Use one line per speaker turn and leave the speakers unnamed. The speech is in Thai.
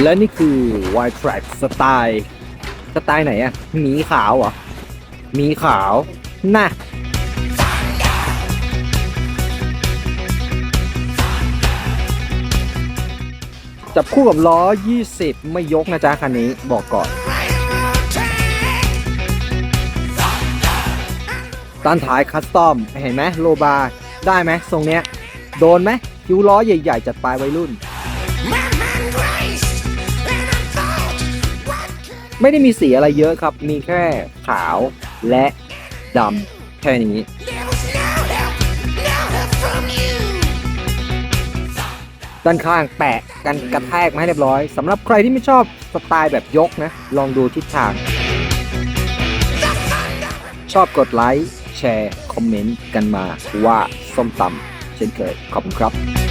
และนี่คือ White Track สไตล์สไตล์ไหนอะหมีขาวเหรอหมีขาวน่ะจับคู่กับล้อ 20 ไม่ยกนะจ๊ะคันนี้บอกก่อนต้านท้ายคัสตอม เห็นไหมโลบาร์ได้ไหมทรงเนี้ย โดนไหมคิ้วล้อใหญ่ ๆ จัดปลายวัยรุ่น ไม่ได้มีสีอะไรเยอะครับ มีแค่ขาวและดำแค่นี้ ด้านข้างแปะกันกระแทกมาให้เรียบร้อยสำหรับใครที่ไม่ชอบสไตล์แบบยกนะ ลองดูทิศทาง ชอบกดไลค์ แชร์ คอมเมนต์กันมาว่าส้มตำเช่นเคยขอบคุณครับ